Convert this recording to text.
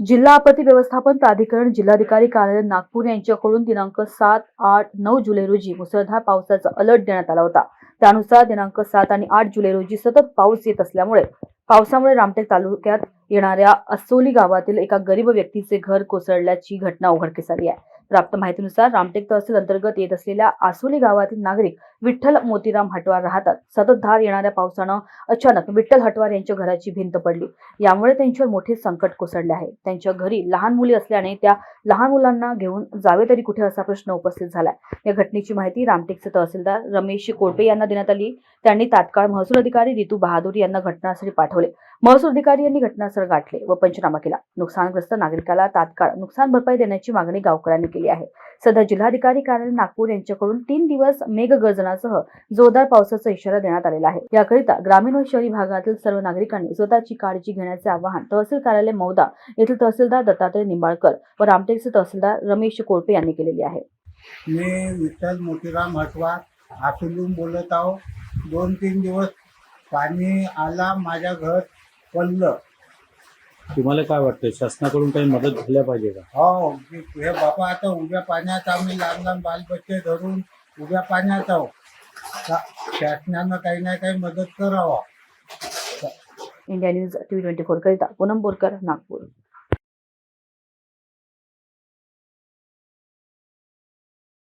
जिल्हा आपत्ती व्यवस्थापन प्राधिकरण जिल्हाधिकारी कार्यालय नागपूर यांच्याकडून दिनांक सात आठ नऊ जुलै रोजी मुसळधार पावसाचा अलर्ट देण्यात आला होता. त्यानुसार दिनांक सात आणि आठ जुलै रोजी सतत पाऊस येत असल्यामुळे पावसामुळे रामटेक तालुक्यात येणाऱ्या असोली गावातील एका गरीब व्यक्तीचे घर कोसळल्याची घटना उघडकीस आली आहे. प्राप्त माहितीनुसार रामटेक तहसील अंतर्गत येत असलेल्या आसोली गावातील नागरिक विठ्ठल मोतीराम हटवार राहतात. सतत धार येणाऱ्या पावसानं अचानक विठ्ठल हटवार यांच्या घराची भिंत पडली. यामुळे त्यांच्यावर मोठे संकट कोसळले आहे. त्यांच्या घरी लहान मुली असल्याने त्या लहान मुलांना घेऊन जावे तरी कुठे असा प्रश्न उपस्थित झालाय? या घटनेची माहिती रामटेकचे तहसीलदार रमेश कोटे यांना देण्यात आली. त्यांनी तात्काळ महसूल अधिकारी रितू बहादूर यांना घटनास्थळी पाठवले. महसूल अधिकारी यांनी घटनास्थळ गाठले व पंचनामा केला. नुकसानग्रस्त नागरिकाला तात्काळ नुकसान भरपाई देण्याची मागणी गावकऱ्यांनी केली आहे. सध्या जिल्हाधिकारी कार्यालय नागपूर यांच्याकडून तीन दिवस मेघगर्जनासह जोरदार पावसाचा इशारा देण्यात आलेला आहे. याकरिता ग्रामीण व शहरी भागातील सर्व नागरिकांनी स्वतःची काळजी घेण्याचे आवाहन तहसील कार्यालय मौदा येथील तहसीलदार दत्तात्रय निंबाळकर व रामटेकचे तहसीलदार रमेश कोळपे यांनी केलेली आहे. मी विठ्ठल मोतीराम हटवार आसुलून बोलत आहो. दोन तीन दिवस पाणी आला माझ्या घर. पडलं तुम्हाला काय वाटतं शासनाकडून काही मदत झाल्या पाहिजे का? हो हे बाबा आता उद्या पाण्यात आम्ही लहान लहान बालबच्चे धरून उद्या पाण्यात आहो शासनानं काही ना काही मदत करावा. India news TV twenty four करिता पूनम बोरकर नागपूर.